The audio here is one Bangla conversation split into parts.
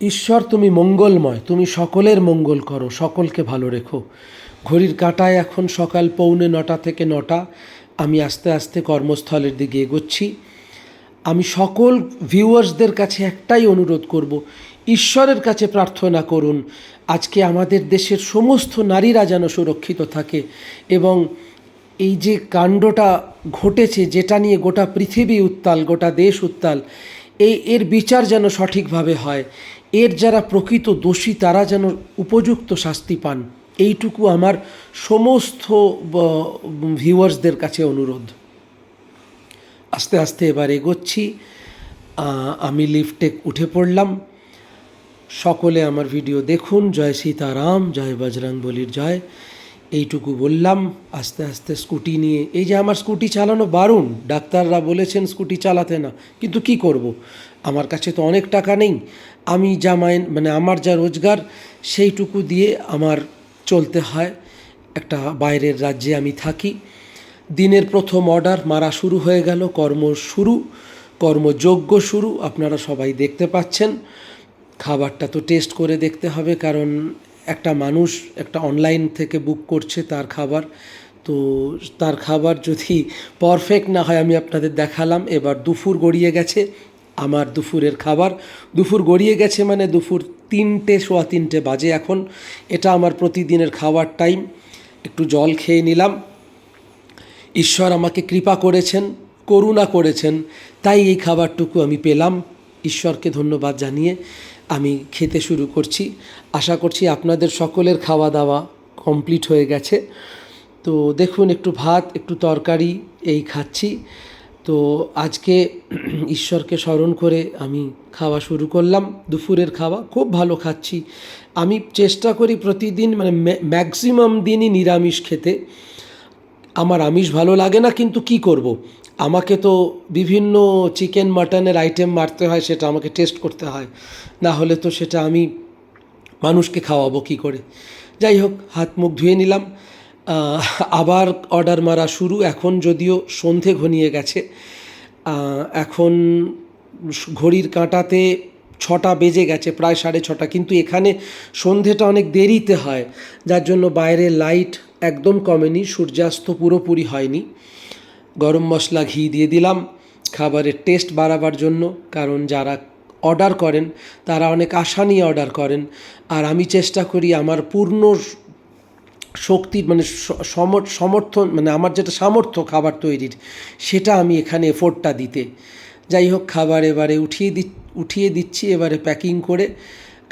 ঈশ্বর, তুমি মঙ্গলময়, তুমি সকলের মঙ্গল করো, সকলকে ভালো রেখো। ঘড়ির কাঁটায় এখন সকাল পৌনে নটা থেকে নটা, আমি আস্তে আস্তে কর্মস্থলের দিকে এগোচ্ছি। আমি সকল ভিউয়ার্সদের কাছে একটাই অনুরোধ করব, ঈশ্বরের কাছে প্রার্থনা করুন, আজকে আমাদের দেশের সমস্ত নারীরা যেন সুরক্ষিত থাকে এবং এই যে কাণ্ডটা ঘটেছে, যেটা নিয়ে গোটা পৃথিবী উত্তাল, গোটা দেশ উত্তাল, এই এর বিচার যেন সঠিকভাবে হয়। এর যারা প্রকৃত দোষী, তারা যেন উপযুক্ত শাস্তি পান। এইটুকু আমার সমস্ত ভিউয়ার্সদের কাছে অনুরোধ। আস্তে আস্তে এবার এগোচ্ছি। আমি লিফটে উঠে পড়লাম। সকলে আমার ভিডিও দেখুন। জয় সীতারাম, জয় বজরং বলির জয়। এইটুকু বললাম, আস্তে আস্তে স্কুটি নিয়ে। এই যে আমার স্কুটি চালানো বারণ, ডাক্তাররা বলেছেন স্কুটি চালাতে না, কিন্তু কি করব। আমার কাছে তো অনেক টাকা নেই। আমি যা মাইন মানে আমার যা রোজগার, সেইটুকু দিয়ে আমার চলতে হয়। একটা বাইরের রাজ্যে আমি থাকি। দিনের প্রথম অর্ডার মারা শুরু হয়ে গেল, কর্ম শুরু কর্মযোগ্য শুরু। আপনারা সবাই দেখতে পাচ্ছেন। খাবারটা তো টেস্ট করে দেখতে হবে, কারণ একটা মানুষ একটা অনলাইন থেকে বুক করছে তার খাবার। তো তার খাবার যদি পারফেক্ট না হয়, আমি আপনাদের দেখালাম, এবার দুপুর গড়িয়ে গেছে আমার দুপুরের খাবার। দুপুর গড়িয়ে গেছে মানে দুপুর তিনটে, সোয়া তিনটে বাজে এখন। এটা আমার প্রতিদিনের খাওয়ার টাইম একটু জল খেয়ে নিলাম। ঈশ্বর আমাকে কৃপা করেছেন, করুণা করেছেন, তাই এই খাবারটুকু আমি পেলাম। ঈশ্বরকে ধন্যবাদ জানিয়ে আমি খেতে শুরু করছি। আশা করছি আপনাদের সকলের খাওয়া দাওয়া কমপ্লিট হয়ে গেছে। তো দেখুন, একটু ভাত, একটু তরকারি, এই খাচ্ছি। তো আজকে ঈশ্বরকে স্মরণ করে আমি খাওয়া শুরু করলাম। দুপুরের খাওয়া খুব ভালো খাচ্ছি। আমি চেষ্টা করি প্রতিদিন মানে ম্যাক্সিমাম দিনই নিরামিষ খেতে। আমার আমিষ ভালো লাগে না, কিন্তু কি করব। আমাকে তো বিভিন্ন চিকেন, মাটনের আইটেম মারতে হয়, সেটা আমাকে টেস্ট করতে হয়। না হলে তো সেটা আমি মানুষকে খাওয়াবো কি করে? যাই হোক, হাত মুখ ধুয়ে নিলাম। আবার অর্ডার মারা শুরু। এখন যদিও সন্ধে ঘনিয়ে গেছে এখন ঘড়ির কাঁটাতে ছটা বেজে গেছে, প্রায় সাড়ে ছটা। কিন্তু এখানে সন্ধেটা অনেক দেরিতে হয়, যার জন্য বাইরে লাইট একদম কমেনি, সূর্যাস্ত পুরোপুরি হয়নি। গরম মশলা ঘি দিয়ে দিলাম। খাবারের টেস্ট বাড়াবার জন্য, কারণ যারা অর্ডার করেন, তারা অনেক আশা নিয়ে অর্ডার করেন। আর আমি চেষ্টা করি আমার পূর্ণ শক্তির মানে সমর্থন মানে আমার যেটা সামর্থ্য খাবার তৈরির, সেটা আমি এখানে এফোর্টটা দিতে। যাই হোক, খাবার এবারে উঠিয়ে দি, উঠিয়ে দিচ্ছি, এবারে প্যাকিং করে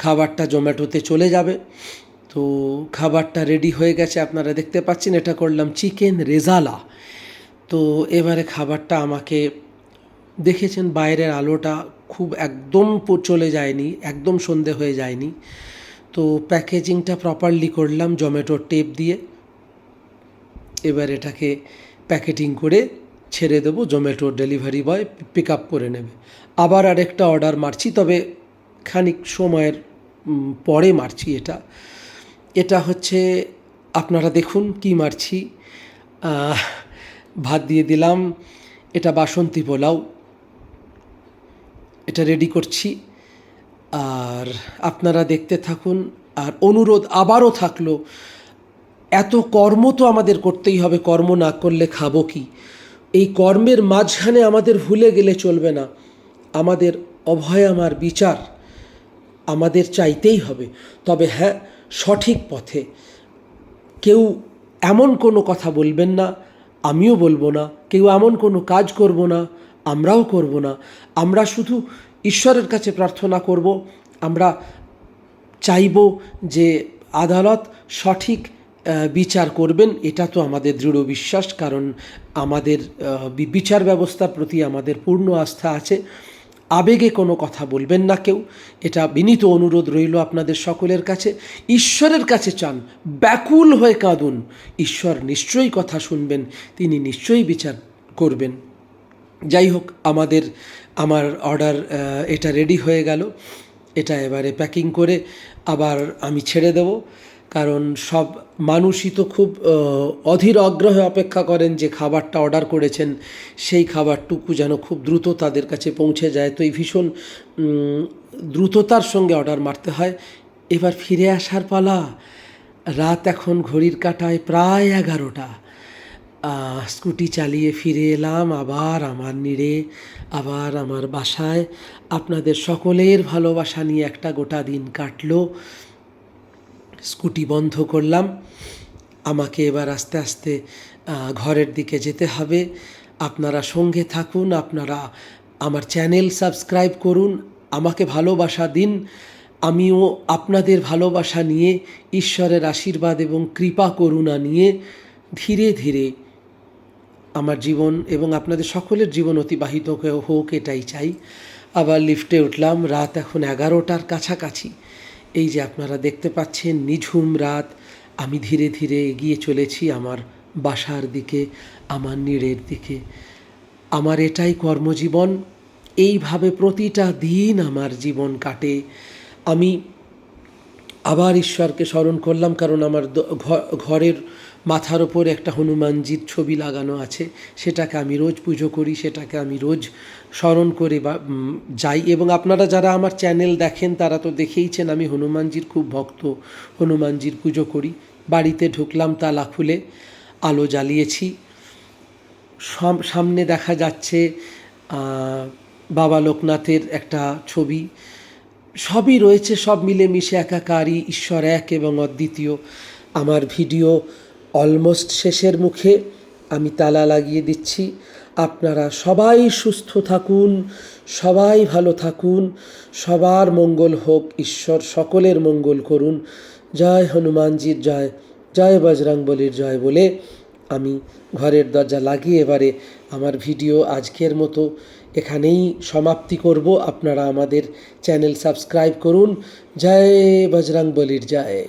খাবারটা জোম্যাটোতে চলে যাবে। তো খাবারটা রেডি হয়ে গেছে, আপনারা দেখতে পাচ্ছেন, এটা করলাম চিকেন রেজালা তো এবারে খাবারটা আমাকে দেখেছেন বাইরের আলোটা খুব একদম চলে যায়নি, একদম সন্ধে হয়ে যায়নি। তো প্যাকেজিংটা প্রপারলি করলাম জোম্যাটোর টেপ দিয়ে। এবার এটাকে প্যাকেটিং করে ছেড়ে দেবো জোম্যাটোর ডেলিভারি বয় পিক আপ করে নেবে। আবার আরেকটা অর্ডার মারছি, তবে খানিক সময়ের পরে মারছি এটা। এটা হচ্ছে, আপনারা দেখুন কি মারছি। ভাত দিয়ে দিলাম, এটা বাসন্তী পোলাও। এটা রেডি করছি। আর আপনারা দেখতে থাকুন, আর অনুরোধ আবারও থাকল, এত কর্ম তো আমাদের করতেই হবে, কর্ম না করলে খাব কি? এই কর্মের মাঝখানে আমাদের ভুলে গেলে চলবে না। আমাদের অভয় আমার বিচার, আমাদের চাইতেই হবে। তবে হ্যাঁ সঠিক পথে। কেউ এমন কোনো কথা বলবেন না আমিও বলব না, কেউ এমন কোনো কাজ করব না, আমরাও করব না। আমরা শুধু ঈশ্বরের কাছে প্রার্থনা করব, আমরা চাইব যে আদালত সঠিক বিচার করবেন, এটা তো আমাদের দৃঢ় বিশ্বাস, কারণ আমাদের বিচার ব্যবস্থার প্রতি আমাদের পূর্ণ আস্থা আছে। আবেগে কোনো কথা বলবেন না কেউ। এটা বিনীত অনুরোধ রইল আপনাদের সকলের কাছে। ঈশ্বরের কাছে চান, ব্যাকুল হয়ে কাঁদুন। ঈশ্বর নিশ্চয়ই কথা শুনবেন, তিনি নিশ্চয়ই বিচার করবেন। যাই হোক, আমাদের, আমার অর্ডার এটা রেডি হয়ে গেল। এটা এবারে প্যাকিং করে আবার আমি ছেড়ে দেব। কারণ সব মানুষই তো খুব অধীর অগ্রহে অপেক্ষা করেন যে খাবারটা অর্ডার করেছেন, সেই খাবারটুকু যেন খুব দ্রুত তাদের কাছে পৌঁছে যায়। তো এই ভীষণ দ্রুততার সঙ্গে অর্ডার মারতে হয়। এবার ফিরে আসার পালা। রাত এখন ঘড়ির কাটায় প্রায় এগারোটা। স্কুটি চালিয়ে ফিরে এলাম আবার আমার নিড়ে, আবার আমার বাসায়। আপনাদের সকলের ভালোবাসা নিয়ে একটা গোটা দিন কাটলো। স্কুটি বন্ধ করলাম। আমাকে এবার আস্তে আস্তে ঘরের দিকে যেতে হবে। আপনারা সঙ্গে থাকুন, আপনারা আমার চ্যানেল সাবস্ক্রাইব করুন, আমাকে ভালোবাসা দিন। আমিও আপনাদের ভালোবাসা নিয়ে, ঈশ্বরের আশীর্বাদ এবং কৃপা করুণা নিয়ে ধীরে ধীরে আমার জীবন এবং আপনাদের সকলের জীবন অতিবাহিত হোক, এটাই চাই। আবার লিফটে উঠলাম, রাত এখন এগারোটার কাছাকাছি। এই যে আপনারা দেখতে পাচ্ছেন, নিঝুম রাত। আমি ধীরে ধীরে এগিয়ে চলেছি আমার বাসার দিকে, আমার নীড়ের দিকে। আমার এটাই কর্মজীবন। এইভাবে প্রতিটা দিন আমার জীবন কাটে। আমি আবার ঈশ্বরকে স্মরণ করলাম, কারণ আমার ঘরের মাথার ওপর একটা হনুমানজির ছবি লাগানো আছে। সেটাকে আমি রোজ পুজো করি, সেটাকে আমি রোজ স্মরণ করে বা যাই। এবং আপনারা যারা আমার চ্যানেল দেখেন, তারা তো দেখেইছেন আমি হনুমানজির খুব ভক্ত। হনুমানজির পুজো করি। বাড়িতে ঢুকলাম, তালা খুলে আলো জ্বালিয়েছি। সামনে দেখা যাচ্ছে বাবা লোকনাথের একটা ছবি। সবই রয়েছে, সব মিলেমিশে একাকারই ঈশ্বর এক এবং অদ্বিতীয়। আমার ভিডিও অলমোস্ট শেষের মুখে আমি তালা লাগিয়ে দিচ্ছি। আপনারা সবাই সুস্থ থাকুন, সবাই ভালো থাকুন, সবার মঙ্গল হোক, ঈশ্বর সকলের মঙ্গল করুন। জয় হনুমানজির জয় জয় বজরংবলির জয় বলে আমি ঘরের দরজা লাগিয়ে এবারে আমার ভিডিও আজকের মতো এখানেই সমাপ্তি করব। আপনারা আমাদের চ্যানেল সাবস্ক্রাইব করুন। জয় বজরংবলির জয়।